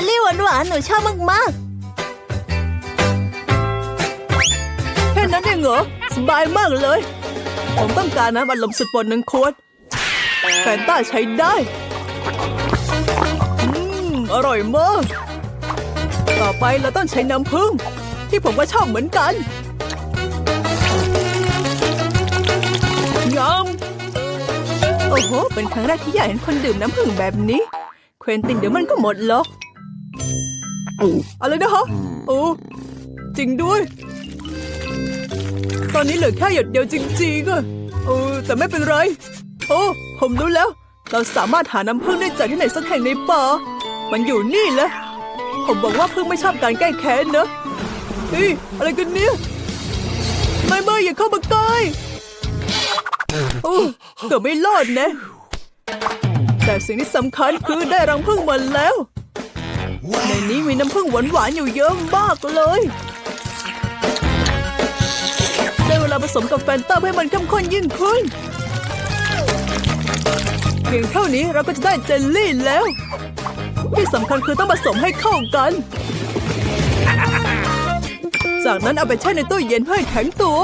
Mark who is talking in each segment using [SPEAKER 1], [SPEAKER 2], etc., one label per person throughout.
[SPEAKER 1] ลลี่หวานๆหนูชอบมาก
[SPEAKER 2] แค่นั้นเองเหรอ สบายมากเลย ผมต้องการน้ำอัดลมสุดบนหนึ่งขวดแฟนต้าใช้ได้อืมอร่อยมาก ต่อไปเราต้องใช้น้ำผึ้งที่ผมก็ชอบเหมือนกันยำโอ้โห เป็นครั้งแรกที่อยากเห็นคนดื่มน้ำผึ้งแบบนี้ เควินตินเดี๋ยวมันก็หมดหรอก อะไรนะฮะโอ้จริงด้วย ตอนนี้เหลือแค่หยดเดียวจริงๆอะเออแต่ไม่เป็นไร โอ้ผมรู้แล้ว เราสามารถหาน้ำผึ้งได้จากที่ไหนสักแห่งในป่า มันอยู่นี่แหละ ผมบอกว่าพึ่งไม่ชอบการแก้แค้นนะนี่อะไรกันเนี่ยไม่ไม่อย่าเข้ามาใกล้โอ้เกือบไม่รอดนะ แต่สิ่งที่สำคัญคือได้รังผึ้งมาแล้ว ในนี้มีน้ำผึ้งหวานๆอยู่เยอะมากเลยได้เวลาผสมกับแฟนตาให้มันเข้มข้นยิ่งขึ้นเพียงเท่านี้เราก็จะได้เจลลี่แล้ว ที่สำคัญคือต้องผสมให้เข้ากัน จากนั้นเอาไปแช่ในตู้เย็นเพื่อให้แข็งตัว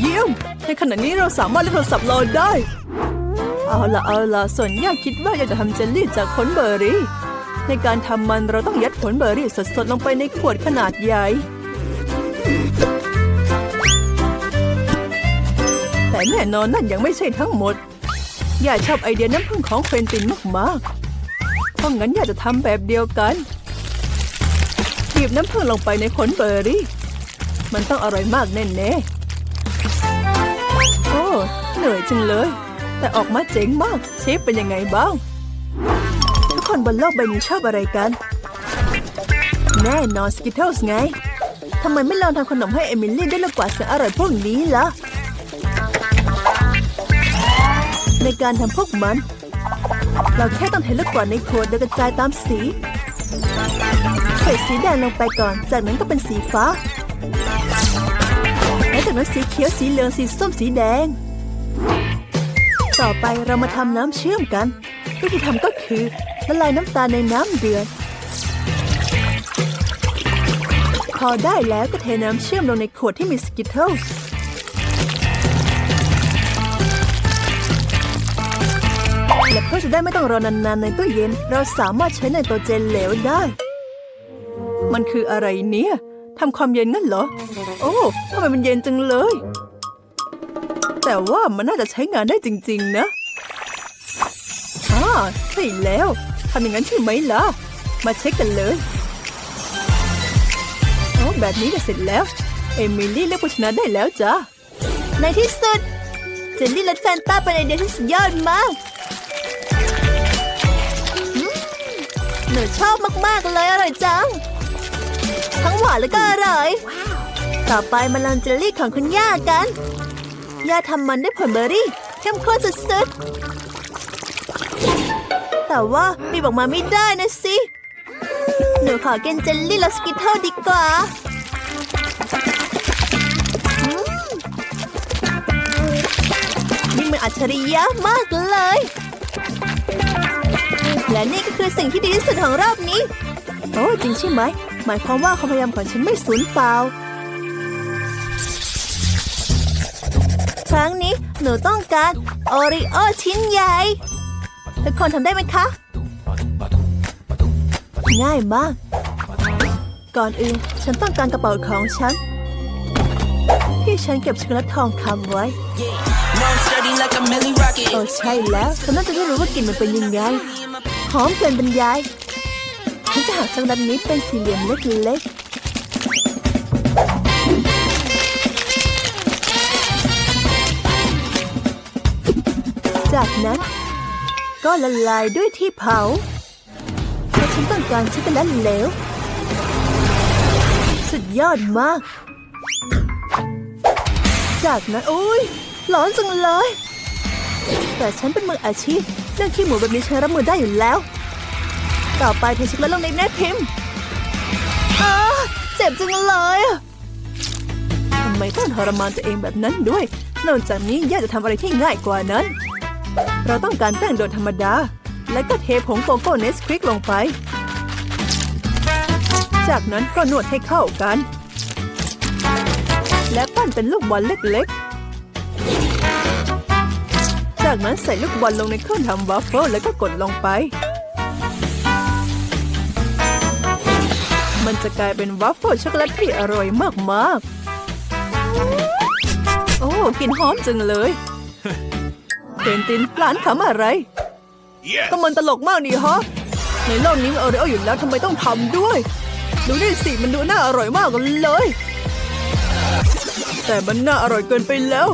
[SPEAKER 2] เยี่ยมในขณะนี้เราสามารถเล่นโทรศัพท์รอได้ เอาละเอาละส่วนย่าคิดว่าอยากจะทำเจลลี่จากผลเบอร์รี่ ในการทำมันเราต้องยัดผลเบอร์รี่สดๆ ลงไปในขวดขนาดใหญ่ แต่แน่นอนนั่นยังไม่ใช่ทั้งหมด ย่าชอบไอเดียน้ำผึ้งของเฟรนตินมากๆ เพราะงั้นย่าจะทำแบบเดียวกันบีบน้ำผึ้งลงไปในผลเบอร์รี่ มันต้องอร่อยมากแน่ๆ โอ้ เหนื่อยจังเลย แต่ออกมาเจ๋งมากเชฟเป็นยังไงบ้าง ทุกคนบนโลกใบนี้ชอบอะไรกัน แน่นอนสกิทเทิลส์ไงทำไมไม่ลองทำขนมให้เอมิลี่ได้ลูกกวาดแสนอร่อยพวกนี้ล่ะ ในการทำพวกมัน เราแค่ต้องเทลูกกวาในขวดโดยกระจายตามสีใส่สีแดงลงไปก่อน จากนั้นก็เป็นสีฟ้า และจากนั้นสีเขียวสีเหลืองสีส้มสีแดง ต่อไปเรามาทำน้ำเชื่อมกัน วิธีทำก็คือละลายน้ำตาลในน้ำเดือด พอได้แล้วก็เทน้ำเชื่อมลงในขวดที่มีสกิทเทิลและเพื่อจะได้ไม่ต้องรอนานๆในตู้เย็น เราสามารถใช้ในตัวเจนเหลวได้ มันคืออะไรเนี่ยทำความเย็นงั้นเหรอ โอ้ทำไมมันเย็นจังเลย แต่ว่ามันน่าจะใช้งานได้จริง ๆ นะอ่าใช่แล้วทำอย่างนั้นใช่ไหมล่ะ มาเช็คกันเลยโอ้แบบนี้ก็เสร็จแล้ว เอมิลี่เลือกผู้ชนะได้แล้วจ้า
[SPEAKER 1] ๆในที่สุด เจลลี่และแฟนตาเป็นไอเดียที่สุดยอดมากอืมหนูชอบมาก ๆ เลยอร่อยจัง ทั้งหวานแล้วก็อร่อย ต่อไปมาลองเจลลี่ของคุณย่ากัน ย่าทำมันด้วยผลเบอร์รี่เข้มข้นสุดๆ แต่ว่าบีบออกมาไม่ได้นะสิ หนูขอกินเจลลี่และสกิทเทิลดีกว่านี่มันอัจฉริยะมากเลย และนี่ก็คือสิ่งที่ดีที่สุดของรอบนี้ โอ้จริงใช่ไหม หมายความว่าความพยายามของฉันไม่สูญเปล่า ครั้งนี้หนูต้องการโอริโอชิ้นใหญ่ ทุกคนทำได้ไหมคะ ง่ายมาก ก่อนอื่นฉันต้องการกระเป๋าของฉัน ที่ฉันเก็บช็อกโกแลตทองคำไว้
[SPEAKER 3] No, I'm sturdy like a Millie Rocket.
[SPEAKER 1] โอ้ใช่แล้วฉันน่าจะได้รู้ว่ากลิ่นมันเป็นยังไง หอมเกินบรรยาย ฉันจะหาช็อกโกแลตนี้เป็นสี่เหลี่ยมเล็ก จากนั้น ก็ละลายด้วยที่เผาเพราะฉันต้องการช็อกโกแลตเหลว สุดยอดมาก จากนั้นโอ้ยร้อนจังเลย แต่ฉันเป็นมืออาชีพเรื่องขี้หมูแบบนี้ฉันรับมือได้อยู่แล้ว ต่อไปเทช็อกโกแลตลงในแม่พิมพ์อ้าเจ็บจังเลยทำไมต้องทรมานตัวเองแบบนั้นด้วย นอกจากนี้ย่าจะทำอะไรที่ง่ายกว่านั้น
[SPEAKER 2] เราต้องการแป้งโดดธรรมดา และก็เทผงโกโก้เนสควิกลงไป จากนั้นก็นวดให้เข้ากัน และปั้นเป็นลูกบอลเล็กๆ จากนั้นใส่ลูกบอลลงในเครื่องทำวัฟเฟิลแล้วก็กดลงไป มันจะกลายเป็นวัฟเฟิลช็อกโกแลตที่อร่อยมากๆ โอ้กลิ่นหอมจังเลย เคนตินร้านขำอะไร ก็มันตลกมากนี่ฮะ ในโลกนี้มีโอริโออยู่แล้วทำไมต้องทำด้วย ดูนี่สิมันดูน่าอร่อยมากเลย แต่มันน่าอร่อยเกินไปแล้ว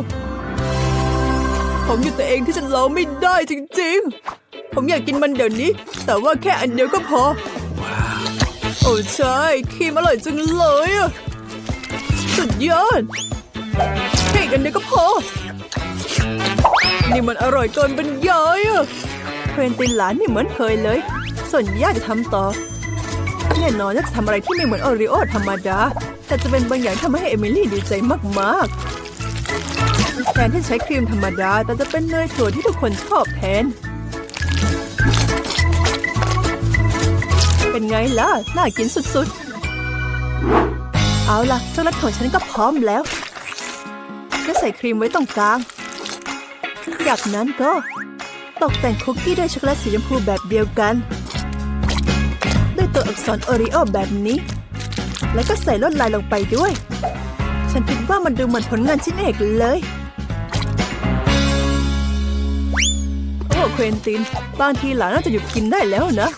[SPEAKER 2] ผมอยู่ตัวเองที่ฉันเล่าไม่ได้จริงๆ ผมอยากกินมันเดี๋ยวนี้ แต่ว่าแค่อันเดียวก็พอ โอ้ใช่ครีมอร่อยจังเลยอะสุดยอดแค่อีกอันเดียวก็พอ นี่มันอร่อยเกินบรรยายอะเทรนตินหลานนี่เหมือนเคยเลย ส่วนย่าจะทำต่อ แน่นอนจะทำอะไรที่ไม่เหมือนโอริโอธรรมดา แต่จะเป็นบางอย่างที่ทำให้เอมิลี่ดีใจมากๆ แทนที่ใช้ครีมธรรมดา แต่จะเป็นเนยถั่วที่ทุกคนชอบแทน เป็นไงล่ะ น่ากินสุดๆ เอาล่ะช็อกโกแลตของฉันก็พร้อมแล้วก็ใส่ครีมไว้ตรงกลาง จากนั้นก็ ตกแต่งคุกกี้ด้วยช็อกโกแลตสีชมพูแบบเดียวกัน ด้วยตัวอักษรโอริโอแบบนี้ แล้วก็ใส่ลวดลายลงไปด้วย ฉันคิดว่ามันดูเหมือนผลงานชิ้นเอกเลย โอ้เควินติน บางทีหลานน่าจะหยุดกินได้แล้วนะ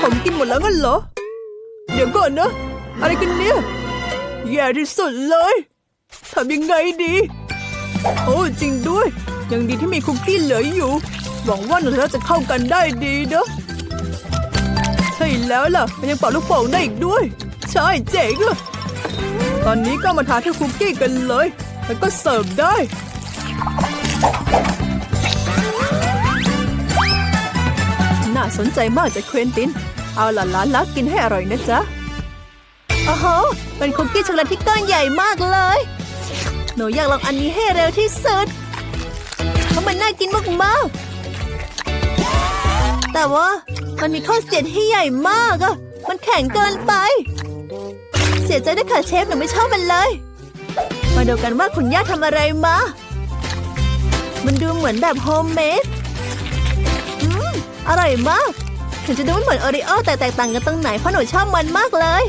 [SPEAKER 2] ผมกินหมดแล้วงั้นเหรอ เดี๋ยวก่อนนะ อะไรกันเนี่ย แย่ที่สุดเลยทำยังไงดี โอ้จริงด้วย ยังดีที่มีคุกกี้เหลืออยู่ หวังว่าหนูจะจะเข้ากันได้ดีเนอะใช่แล้วล่ะ มันยังเป่าลูกโป่งได้อีกด้วย ใช่เจ๋งอะตอนนี้ก็มาทาที่คุกกี้กันเลย แล้วก็เสิร์ฟได้น่าสนใจมากจากเควินติน เอาล่ะล้านลักกินให้อร่อยนะจ๊ะโอ้โหเป็นคุกกี้ช็อกโกแลตที่ก้อนใหญ่มากเลย หนูอยากลองอันนี้ให้เร็วที่สุด เพราะมันน่ากินมากๆ แต่ว่ามันมีข้อเสียที่ใหญ่มากอะมันแข็งเกินไป เสียใจด้วยค่ะเชฟหนูไม่ชอบมันเลย มาดูกันว่าคุณย่าทำอะไรมา มันดูเหมือนแบบโฮมเมดอืมอร่อยมากถึงจะดูไม่เหมือนโอริโอแต่แตกต่างกันตรงไหนเพราะหนูชอบมันมากเลย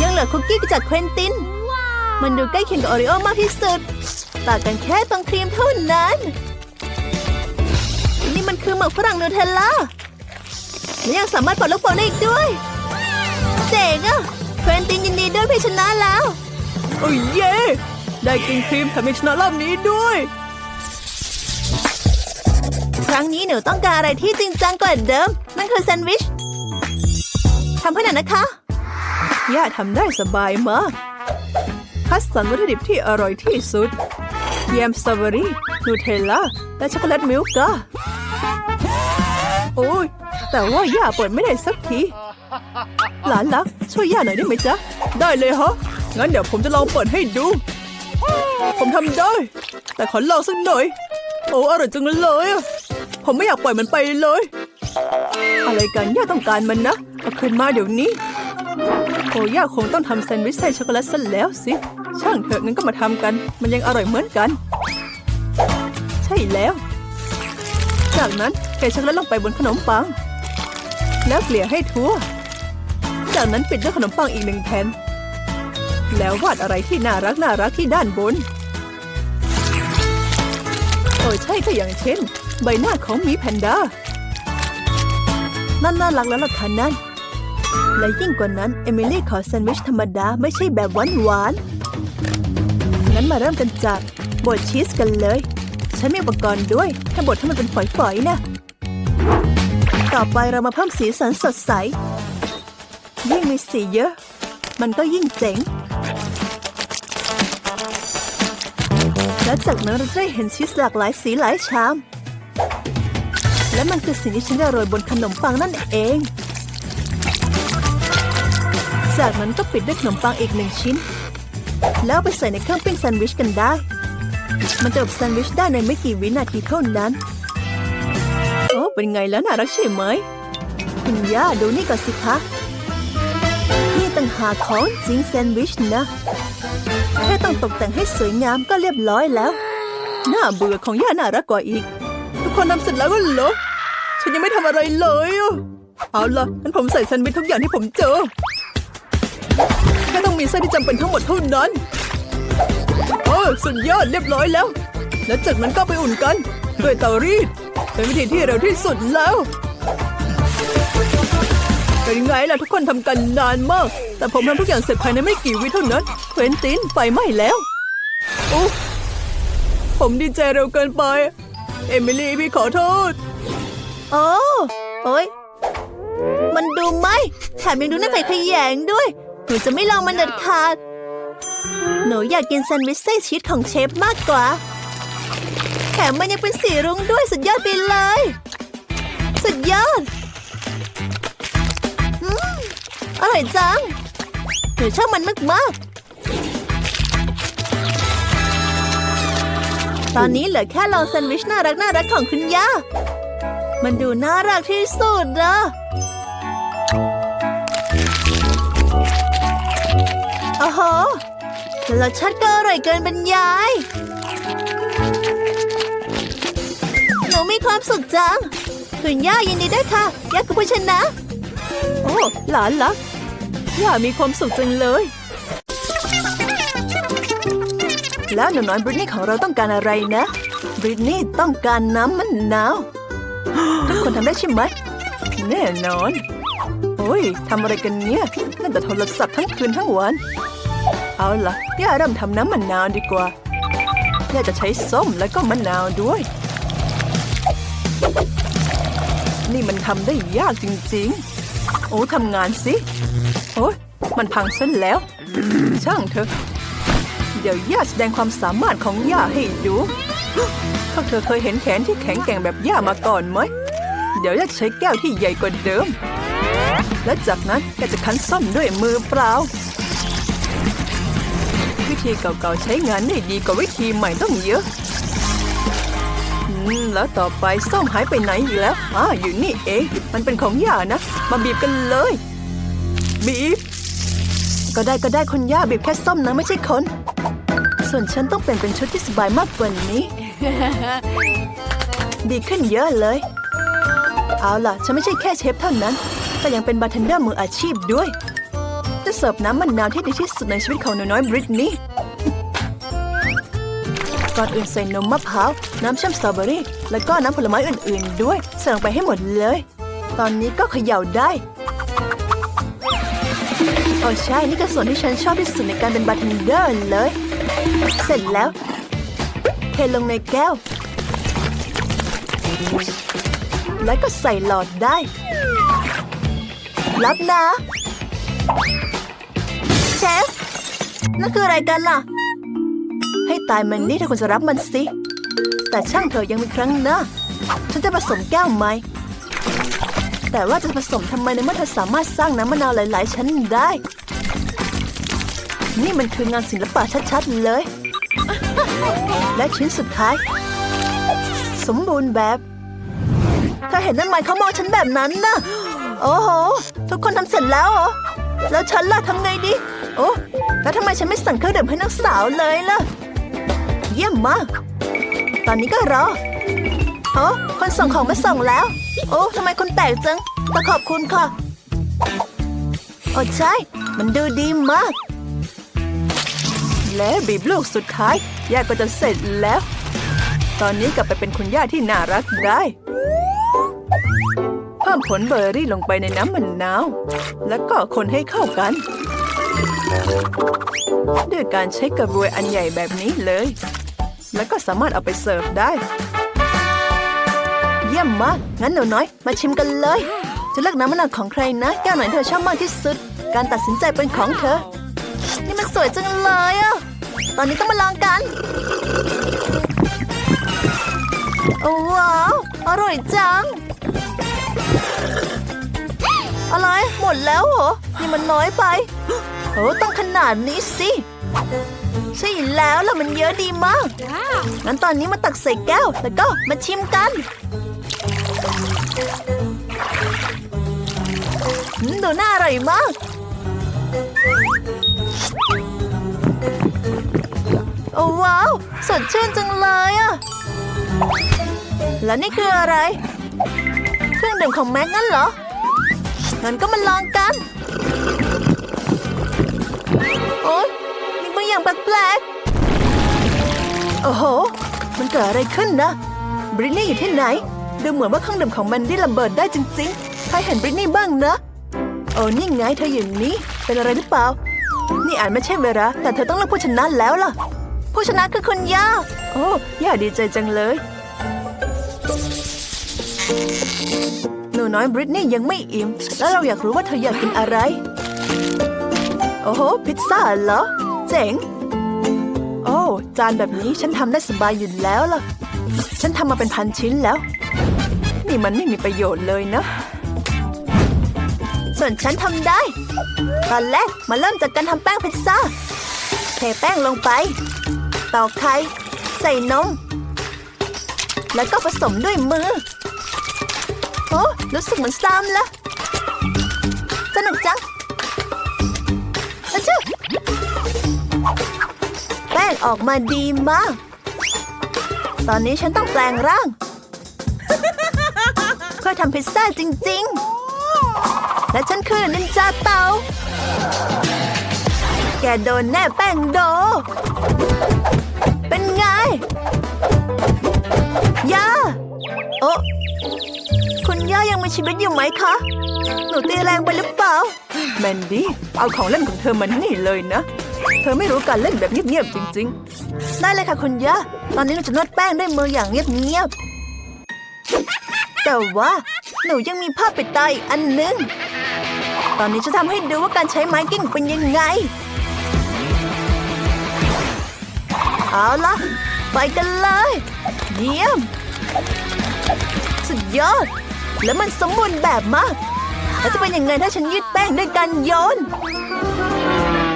[SPEAKER 2] ยังเหลือคุกกี้จากเควินติน มันดูใกล้เคียงกับโอริโอมากที่สุด ต่างกันแค่ตรงครีมเท่านั้น นี่มันคือหมึกฝรั่งนูเทลล่าและยังสามารถปลดลูกโป่งได้อีกด้วย เจ๋งอะเควินตินยินดีด้วยพี่ชนะแล้ว โอ้ยเย่ได้กินครีมแถมยังชนะรอบนี้ด้วย ครั้งนี้หนูต้องการอะไรที่จริงจังกว่าเดิม นั่นคือแซนด์วิชทำให้หน่อยนะคะ ย่าทำได้สบายมาก คัดสรรวัตถุดิบที่อร่อยที่สุด แยมสตรอเบอรี่นูเทลล่า และช็อกโกแลตมิลค์กาโอ้ย แต่ว่าย่าเปิดไม่ได้สักที หลานรัก ช่วยย่าหน่อยได้ไหมจ๊ะ ได้เลยฮะ งั้นเดี๋ยวผมจะลองเปิดให้ดู ผมทำได้ แต่ขอลองสักหน่อย โอ้อร่อยจังเลยอะผมไม่อยากปล่อยมันไปเลย อะไรกันย่าต้องการมันนะเอาคืนมาเดี๋ยวนี้ โอ้ย่าคงต้องทำแซนด์วิชใส่ช็อกโกแลตซะแล้วสิ ช่างเถอะงั้นก็มาทำกัน มันยังอร่อยเหมือนกัน ใช่แล้ว จากนั้นเทช็อกแลตลงไปบนขนมปัง แล้วเกลี่ยให้ทั่ว จากนั้นปิดด้วยขนมปังอีกหนึ่งแผ่น แล้ววาดอะไรที่น่ารักน่ารักที่ด้านบน โอ้ใช่ก็อย่างเช่น ใบหน้าของหมีแพนด้า นั่นน่ารักแล้วล่ะค่ะนั่นและยิ่งกว่านั้น เอมิลี่ขอแซนด์วิชธรรมดา ไม่ใช่แบบหวานหวาน งั้นมาเริ่มกันจากบดชีสกันเลย ฉันมีอุปกรณ์ด้วยแค่บดให้มันเป็นฝอยๆนะ ต่อไปเรามาเพิ่มสีสันสดใส ยิ่งมีสีเยอะ มันก็ยิ่งเจ๋ง และจากนั้นเราได้เห็นชีสหลากหลายสีหลายชาม และมันคือสิ่งที่ฉันจะโรยบนขนมปังนั่นเอง จากนั้นก็ปิดด้วยขนมปังอีกหนึ่งชิ้น แล้วไปใส่ในเครื่องปิ้งแซนด์วิชกันได้ มันจะอบแซนด์วิชได้ในไม่กี่วินาทีเท่านั้น โอ้เป็นไงแล้วน่ารักใช่ไหม คุณย่าดูนี่ก่อนสิคะนี่ต่างหากของจริงแซนด์วิชนะ แค่ต้องตกแต่งให้สวยงามก็เรียบร้อยแล้ว
[SPEAKER 4] น่าเบื่อของย่าน่ารักกว่าอีก ทุกคนทำเสร็จแล้วก็เหรอ ฉันยังไม่ทำอะไรเลยอะเอาล่ะงั้นผมใส่แซนด์วิชทุกอย่างที่ผมเจอ มีไส้ที่จำเป็นทั้งหมดเท่านั้น โอ้สุดยอดเรียบร้อยแล้ว แล้วจากนั้นก็ไปอุ่นกัน ด้วยเตารีด เป็นวิธีที่เร็วที่สุดแล้ว เป็นไงล่ะทุกคนทำกันนานมาก แต่ผมทำทุกอย่างเสร็จภายในไม่กี่วิเท่านั้นเควินตินไฟไหม้แล้วโอ้ผมดีใจเร็วเกินไป เอมิลี่พี่ขอโทษ
[SPEAKER 2] โอ้โอ้ยมันดูไหมแถมยังดูน่าไข่ขยงด้วย นูจะไม่ลองมันเด็ดขาด หนูอยากกินแซนด์วิชไส้ชีสของเชฟมากกว่า แถมมันยังเป็นสีรุ้งด้วยสุดยอดไปเลย สุดยอดอืมอร่อยจัง หนูชอบมันมากๆตอนนี้เหลือแค่ลองแซนด์วิชน่ารักน่ารักของคุณย่า มันดูน่ารักที่สุดนะ หรสชาติก็อร่อยเกินบรรยาย หนูมีความสุขจัง คุณย่ายินดีด้วยค่ะ ย่าคือผู้ชนะ
[SPEAKER 4] โอ้ หลานรักย่ามีความสุขจังเลย
[SPEAKER 2] แล้วหนูน้อยบริตนี่ของเราต้องการอะไรนะ บริตนี่ต้องการน้ำมะนาว ทุกคนทำได้ใช่ไหม
[SPEAKER 4] แน่นอน โอ้ยทำอะไรกันเนี่ย นั่นแต่โทรศัพท์ทั้งคืนทั้งวัน เอาล่ะย่าเริ่มทำน้ำมะนาวดีกว่าย่าจะใช้ส้มแล้วก็มะนาวด้วย นี่มันทำได้ยากจริงๆ โอ้ทำงานสิโอ้มันพังซะแล้ว ช่างเถอะ เดี๋ยวย่าแสดงความสามารถของย่าให้ดูพวกเธอเคยเห็นแขนที่แข็งแกร่งแบบย่ามาก่อนไหม เดี๋ยวย่าจะใช้แก้วที่ใหญ่กว่าเดิม และจากนั้นก็จะคั้นส้มด้วยมือเปล่า วิธีเก่าๆใช้งานได้ดีกว่าวิธีใหม่ต้องเยอะอืมแล้วต่อไปส้มหายไปไหนอีกแล้วอ่าอยู่นี่เอง มันเป็นของย่านะ มาบีบกันเลย บีบ
[SPEAKER 2] ก็ได้ก็ได้คุณย่าบีบแค่ส้มนะไม่ใช่คน ส่วนฉันต้องเปลี่ยนเป็นชุดที่สบายมากกว่านี้ ดีขึ้นเยอะเลย เอาล่ะ ฉันไม่ใช่แค่เชฟเท่านั้น แต่ยังเป็นบาร์เทนเดอร์มืออาชีพด้วย จะเสิร์ฟน้ำมะนาวที่ดีที่สุดในชีวิตของหนูน้อยบริตนี่ก่อนอื่นใส่นมมะพร้าว น้ำเชื่อมสตรอเบอรี่ แล้วก็น้ำผลไม้อื่นๆ ด้วย ใส่ลงไปให้หมดเลย ตอนนี้ก็เขย่าได้โอ้ใช่ นี่ก็ส่วนที่ฉันชอบที่สุดในการเป็นบาร์เทนเดอร์เลย เสร็จแล้ว เทลงในแก้ว แล้วก็ใส่หลอดได้ รับนะ เชฟ นั่นคืออะไรกันล่ะ ให้ตายมันนี่ถ้าคุณจะรับมันสิ แต่ช่างเถอะยังมีครั้งหน้าฉันจะผสมแก้วไหม แต่ว่าจะผสมทำไมในเมื่อเธอสามารถสร้างน้ำมะนาวหลาย ๆ ชั้นได้ นี่มันคืองานศิลปะชัด ๆ เลย และชิ้นสุดท้าย สมบูรณ์แบบเธอเห็นนั่นไหมเขามองฉันแบบนั้นนะโอ้โห ทุกคนทำเสร็จแล้วเหรอ แล้วฉันล่ะทำไงดี โอ้แล้วทำไมฉันไม่สั่งเครื่องดื่มให้นักสาวเลยล่ะ เยี่ยมมาก ตอนนี้ก็รอโอ้คนส่งของมาส่งแล้ว โอ้ทำไมคุณแตกจังแต่ขอบคุณค่ะ โอ้ใช่ มันดูดีมาก
[SPEAKER 4] และบีบลูกสุดท้ายย่าก็จะเสร็จแล้ว ตอนนี้กลับไปเป็นคุณย่าที่น่ารักได้เพิ่มผลเบอร์รี่ลงไปในน้ำมะนาว แล้วก็คนให้เข้ากัน ด้วยการใช้กระบวยอันใหญ่แบบนี้เลย แล้วก็สามารถเอาไปเสิร์ฟได้
[SPEAKER 2] เยี่ยมมาก งั้นหนูน้อย มาชิมกันเลย จะเลือกน้ำมะนาวของใครนะ แก้วไหนเธอชอบมากที่สุด การตัดสินใจเป็นของเธอ นี่มันสวยจังเลยอะ ตอนนี้ต้องมาลองกันโอ้ว้าว อร่อยจัง อะไร หมดแล้วเหรอ นี่มันน้อยไป โอ้ต้องขนาดนี้สิใช่แล้วแล้วมันเยอะดีมากงั้นตอนนี้มาตักใส่แก้ว แล้วก็มาชิมกันดูน่าอร่อยมาก โอ้ว้าว สดชื่นจังเลยอะแล้วนี่คืออะไร เครื่องดื่มของแม็กนั่นเหรองั้นก็มาลองกัน อย่างแปลกๆ โอ้โห มันเกิดอะไรขึ้นนะ บริตนี่อยู่ที่ไหน ดูเหมือนว่าเครื่องดื่มของมันได้ระเบิดได้จริงๆ ใครเห็นบริตนี่บ้างนะ โอ้นี่ไงเธออยู่นี่เป็นอะไรหรือเปล่า นี่อาจไม่ใช่เวลาแต่เธอต้องเลือกผู้ชนะแล้วล่ะ ผู้ชนะคือคุณย่า โอ้ย่าดีใจจังเลย หนูน้อยบริตนี่ยังไม่อิ่ม แล้วเราอยากรู้ว่าเธออยากกินอะไร โอ้โห พิซซ่าเหรอ เจ๋ง โอ้ จานแบบนี้ฉันทำได้สบายอยู่แล้วล่ะ ฉันทำมาเป็นพันชิ้นแล้ว นี่มันไม่มีประโยชน์เลยนะ ส่วนฉันทำได้ ตอนแรกมาเริ่มจากการทำแป้งพิซซ่า เทแป้งลงไป ตอกไข่ ใส่นม แล้วก็ผสมด้วยมือ โอ้ รู้สึกเหมือนสลามละสนุกจัง แป้งออกมาดีมาก ตอนนี้ฉันต้องแปลงร่าง เพื่อทำพิซซ่าจริง ๆ และฉันคือนินจาเตา แกโดนแน่แป้งโด เป็นไงย่าโอ้คุณย่ายังมีชีวิตอยู่ไหมคะ หนูตีแรงไปหรือเปล่า แมนดี้ เอาของเล่นของเธอมานี่เลยนะ เธอไม่รู้การเล่นแบบเงียบๆจริง ๆ ได้เลยค่ะคุณย่าตอนนี้หนูจะนวดแป้งด้วยมืออย่างเงียบๆแต่ว่าหนูยังมีผ้าปิดตาอีกอันนึง ตอนนี้จะทำให้ดูว่าการใช้ไม้กิ้งเป็นยังไง เอาละไปกันเลย เยี่ยม สุดยอด แล้วมันสมบูรณ์แบบมาก แล้วจะเป็นยังไงถ้าฉันยืดแป้งด้วยการโยน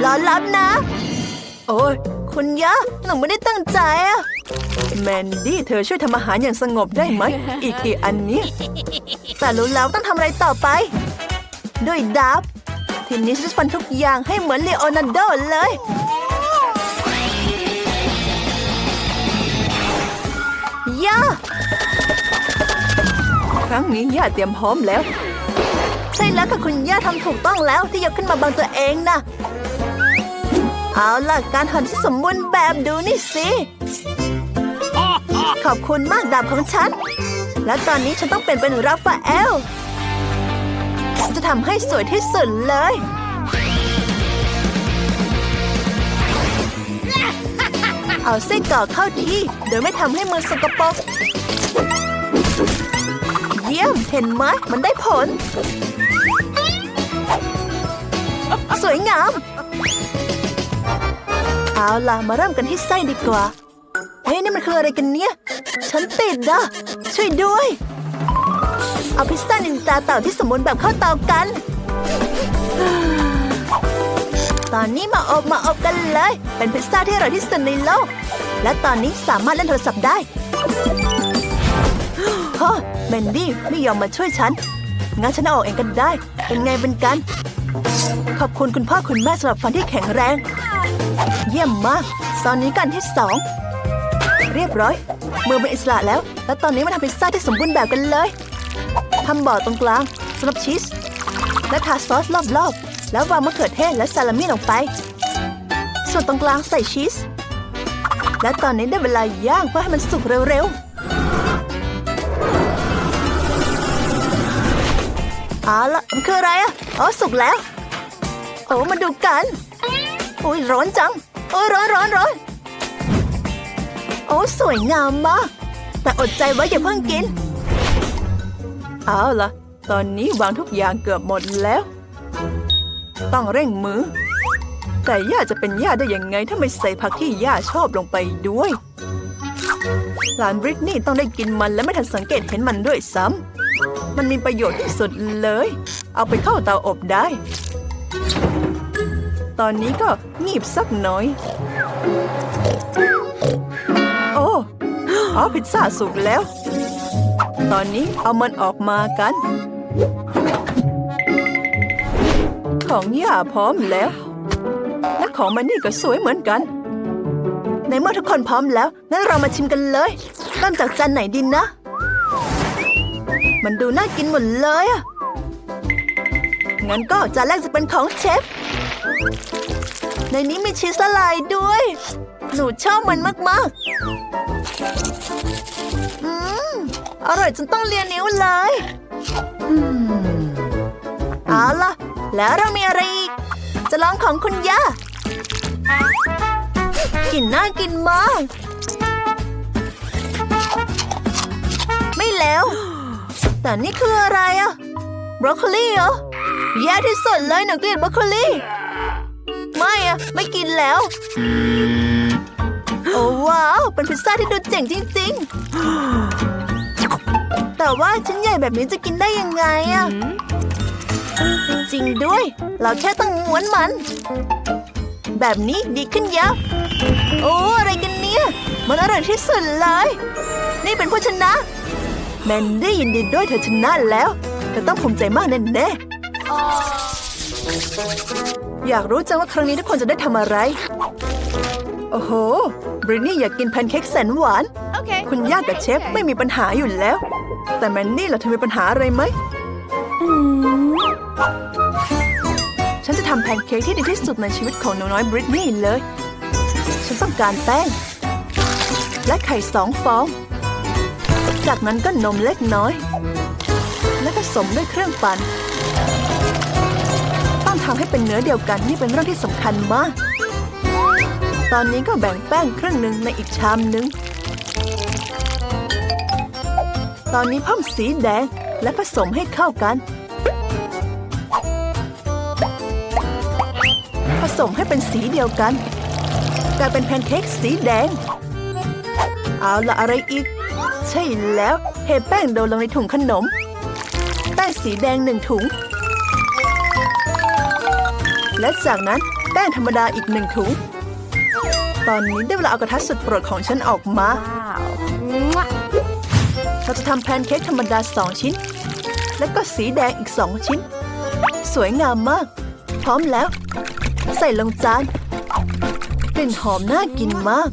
[SPEAKER 2] รอรับนะ โอ้ยคุณยะหนูไม่ได้ตั้งใจอะแมนดี้เธอช่วยทำอาหารอย่างสงบได้ไหม อีกกี่อันนี้ แต่รู้แล้วต้องทำอะไรต่อไป ด้วยดาบทีนี้ฉันจะฟันทุกอย่างให้เหมือนเลโอนาร์โดเลย ย่า ครั้งนี้ย่าเตรียมพร้อมแล้ว ใช่แล้วค่ะคุณย่าทำถูกต้องแล้วที่ยกขึ้นมาบังตัวเองนะ เอาล่ะการหั่นที่สมบูรณ์แบบดูนี่สิ ขอบคุณมากดาบของฉัน และตอนนี้ฉันต้องเปลี่ยนเป็นราฟาเอล จะทำให้สวยที่สุดเลย เอาไส้นกรอเข้าที่ โดยไม่ทำให้มือสกปรกเยี่ยมเห็นไหมมันได้ผล สวยงาม เอาล่ะ มาเริ่มกันที่ไส้ดีกว่า เฮ้ยนี่มันคืออะไรกันเนี่ย ฉันติดอะช่วยด้วย เอาพิซซ่านินจาเต่าที่สมบูรณ์แบบเข้าเตากัน ตอนนี้มาอบมาอบกันเลย เป็นพิซซ่าที่อร่อยที่สุดในโลก และตอนนี้สามารถเล่นโทรศัพท์ได้ฮะแมนดี้ไม่ยอมมาช่วยฉัน งั้นฉันเอาออกเองกันได้ เป็นไงเป็นกัน ขอบคุณคุณพ่อคุณแม่สำหรับฟันที่แข็งแรง เยี่ยมมาก ตอนนี้กันที่สอง เรียบร้อย มือเป็นอิสระแล้ว และตอนนี้มาทำพิซซ่าที่สมบูรณ์แบบกันเลย ทำบ่อตรงกลางสำหรับชีส และทาซอสรอบๆ แล้ววางมะเขือเทศและซาลามี่ลงไป ส่วนตรงกลางใส่ชีส และตอนนี้ได้เวลาย่างเพื่อให้มันสุกเร็วๆเอาละมันคืออะไรอะอ๋อสุกแล้ว โอ้มาดูกัน โอ้ยร้อนจัง โอ้ยร้อนร้อนร้อนโอ้สวยงามมาก แต่อดใจไว้อย่าเพิ่งกิน เอาล่ะ ตอนนี้วางทุกอย่างเกือบหมดแล้ว ต้องเร่งมือ แต่ย่าจะเป็นย่าได้ยังไง ถ้าไม่ใส่ผักที่ย่าชอบลงไปด้วย หลานบริตนี่ต้องได้กินมันและไม่ทันสังเกตเห็นมันด้วยซ้ำมันมีประโยชน์ที่สุดเลย เอาไปเข้าเตาอบได้ ตอนนี้ก็งีบสักหน่อย โอ้อ๋อพิซซ่าสุกแล้ว ตอนนี้เอามันออกมากัน ของย่าพร้อมแล้ว และของมันนี่ก็สวยเหมือนกัน
[SPEAKER 4] ในเมื่อทุกคนพร้อมแล้ว งั้นเรามาชิมกันเลยเริ่มจากจานไหนดีนะ มันดูน่ากินหมดเลยอะ งั้นก็จานแรกจะเป็นของเชฟ ในนี้มีชีสละลายด้วย หนูชอบมันมากๆ อืม อร่อยจนต้องเลียนิ้วเลยอืมเอาล่ะ แล้วเรามีอะไรอีก จะลองของคุณย่ากินน่ากินมาก ไม่แล้ว แต่นี่คืออะไรอะบรอกโคลีเหรอ แย่ที่สุดเลยหนูเกลียดบรอกโคลีไม่อะไม่กินแล้ว โอ้ว้าว เป็นพิซซ่าที่ดูเจ๋งจริง ๆ แต่ว่าชิ้นใหญ่แบบนี้จะกินได้ยังไงอะจริงด้วย เราแค่ต้องม้วนมัน แบบนี้ดีขึ้นเยอะโอ้อะไรกันเนี่ย มันอร่อยที่สุดเลย นี่เป็นผู้ชนะแมนดี้ยินดีด้วยเธอชนะแล้ว เธอต้องภูมิใจมากแน่ๆ อยากรู้จังว่าครั้งนี้ทุกคนจะได้ทำอะไร โอ้โห บรินนี่อยากกินแพนเค้กแสนหวาน
[SPEAKER 5] Okay.
[SPEAKER 2] คุณย่ากับเชฟไม่มีปัญหาอยู่แล้ว แต่แมนนี่ล่ะเธอมีปัญหาอะไรไหม ฉันจะทำแพนเค้กที่ดีที่สุดในชีวิตของหนูน้อยบริตนี่เลย ฉันต้องการแป้ง และไข่สองฟอง จากนั้นก็นมเล็กน้อย และผสมด้วยเครื่องปั่นต้อง ทำให้เป็นเนื้อเดียวกันนี่เป็นเรื่องที่สำคัญมาก ตอนนี้ก็แบ่งแป้งครึ่งหนึ่งในอีกชามหนึ่ง ตอนนี้เพิ่มสีแดงและผสมให้เข้ากัน ผสมให้เป็นสีเดียวกัน กลายเป็นแพนเค้กสีแดง เอาละอะไรอีก ใช่แล้วเทแป้งโดนลงในถุงขนม แป้งสีแดงหนึ่งถุง และจากนั้นแป้งธรรมดาอีกหนึ่งถุง ตอนนี้ได้เวลาเอากระทะสุดโปรดของฉันออกมา
[SPEAKER 5] Mwah.
[SPEAKER 2] เราจะทำแพนเค้กธรรมดาสองชิ้น แล้วก็สีแดงอีกสองชิ้น สวยงามมาก พร้อมแล้ว ใส่ลงจานกลิ่นหอมน่ากินมาก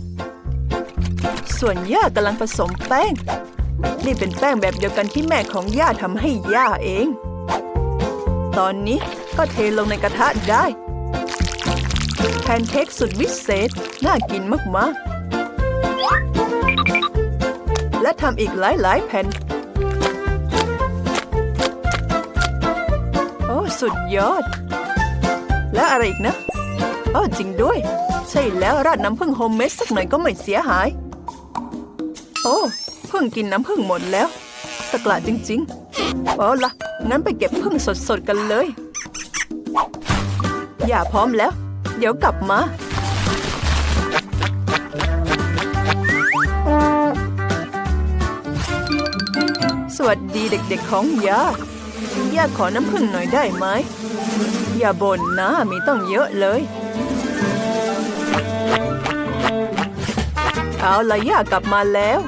[SPEAKER 2] ส่วนย่ากำลังผสมแป้ง นี่เป็นแป้งแบบเดียวกันที่แม่ของย่าทำให้ย่าเอง ตอนนี้ ก็เทลงในกระทะได้ แพนเค้กสุดวิเศษ น่ากินมาก ๆ และทำอีกหลาย ๆ แผ่น โอ้ สุดยอด แล้วอะไรอีกนะโอ้จริงด้วย ใช่แล้วราดน้ำผึ้งโฮมเมดสักหน่อยก็ไม่เสียหาย โอ้เพิ่งกินน้ำผึ้งหมดแล้วตะกละจริง ๆ เอาละงั้นไปเก็บผึ้งสดๆกันเลย อย่าพร้อมแล้ว เดี๋ยวกลับมา สวัสดีเด็กๆของย่าย่าขอน้ำผึ้งหน่อยได้ไหม อย่าบ่นนะมีต้องเยอะเลย เอาละย่ากลับมาแล้ว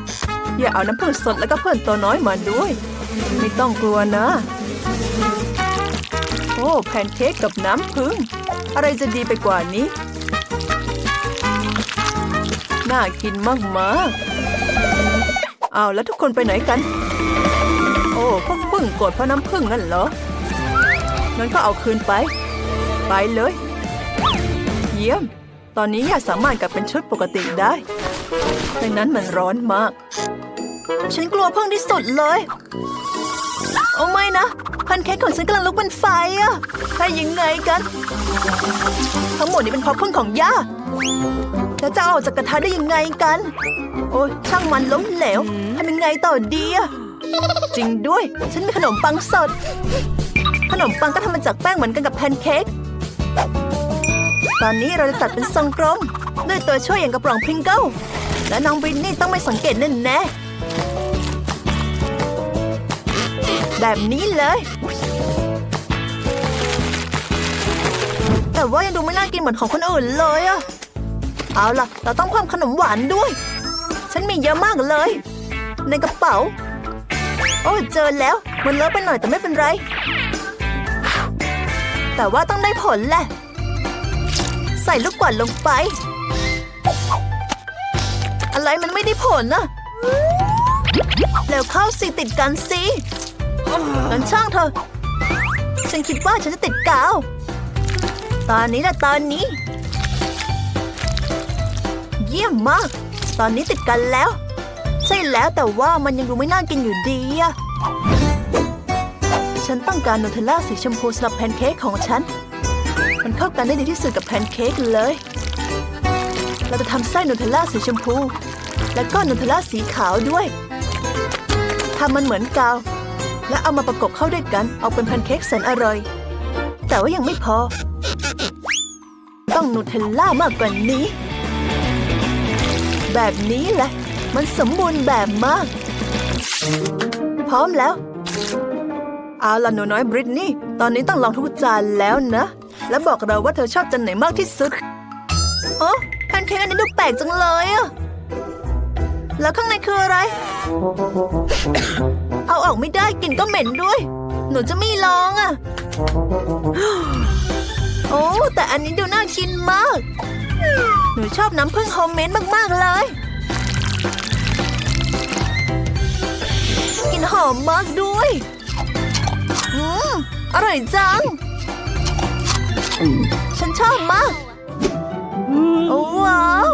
[SPEAKER 2] ย่าเอาน้ำผึ้งสดแล้วก็เพื่อนตัวน้อยมาด้วย ไม่ต้องกลัวนะ โอ้แพนเค้กกับน้ำผึ้งอะไรจะดีไปกว่านี้ น่ากินมากๆเอาแล้วทุกคนไปไหนกัน โอ้พวกพึ่งโกรธเพราะน้ำผึ้งนั่นเหรองั้นก็เอาคืนไป ไปเลย เยี่ยม ตอนนี้ย่าสามารถกลับเป็นชุดปกติได้ดังนั้นมันร้อนมาก
[SPEAKER 4] ฉันกลัวพึ่งที่สุดเลย โอ้ไม่นะ พนเค้กของฉันกำลังลุกเป็นไฟอะถ้ยังไงกัน ทั้งหมดนี้เป็นเพราะพึ่งของย่าแล้วจะเอาออกจากกระทะได้ยังไงกัน โอ้ยช่างมันล้มเหลวทำยังไงต่อดีอะจริงด้วย ฉันมีขนมปังสด ขนมปังก็ทำมาจากแป้งเหมือนกันกับแพนเค้กตอนนี้เราจะตัดเป็นทรงกลมด้วยตัวช่วยอย่างกระป๋องพิงเกิลและน้องบรินนี่ต้องไม่สังเกตแน่แน่ แบบนี้เลย แต่ว่ายังดูไม่น่ากินเหมือนของคนอื่นเลยอะ
[SPEAKER 2] เอาล่ะ เราต้องเพิ่มขนมหวานด้วย ฉันมีเยอะมากเลย ในกระเป๋า โอ้เจอแล้ว มันเลอะไปหน่อยแต่ไม่เป็นไร แต่ว่าต้องได้ผลแหละ ใส่ลูกกวาดลงไป อะไรมันไม่ได้ผลน่ะแล้วเข้าสิติดกันสิ งั้นช่างเถอฉันคิดว่าฉันจะติดกาว ตอนนี้แหละตอนนี้ เยี่ยมมาก ตอนนี้ติดกันแล้ว ใช่แล้วแต่ว่ามันยังดูไม่น่ากินอยู่ดีอะฉันต้องการนูเทลล่าสีชมพูสำหรับแพนเค้กของฉัน มันเข้ากันได้ดีที่สุดกับแพนเค้กเลย เราจะทำไส้นูเทลล่าสีชมพู แล้วก็นูเทลล่าสีขาวด้วยทำมันเหมือนกาว และเอามาประกบเข้าด้วยกันเอาเป็นแพนเค้กแสนอร่อย แต่ว่ายังไม่พอ ต้องนูเทลล่ามากกว่านี้ แบบนี้แหละ มันสมบูรณ์แบบมาก พร้อมแล้ว เอาล่ะหนูน้อยบริตนี่ ตอนนี้ต้องลองทุกจานแล้วนะ และบอกเราว่าเธอชอบจานไหนมากที่สุดโอ้แพนเค้กอันนี้ดูแปลกจังเลยอะแล้วข้างในคืออะไร ลิ่นก็เหม็นด้วย หนูจะไม่ลองอะโอ้ แต่อันนี้ดูน่ากินมาก หนูชอบน้ำผึ้งโฮมเมดมาก ๆ เลย กินหอมมากด้วย อืม อร่อยจัง ฉันชอบมาก โอ้ว้าว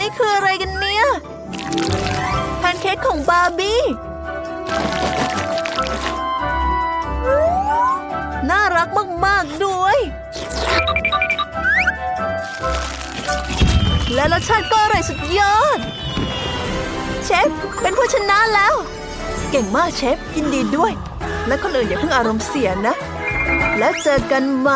[SPEAKER 2] นี่คืออะไรกันเนี่ยแพนเค้กของบาร์บี้ น่ารักมาก ๆ ด้วย และรสชาติก็อร่อยสุดยอด เชฟ เป็นผู้ชนะแล้ว เก่งมากเชฟยินดีด้วย และคนอื่นอย่าเพิ่งอารมณ์เสียนะ แล้วเจอกันไหม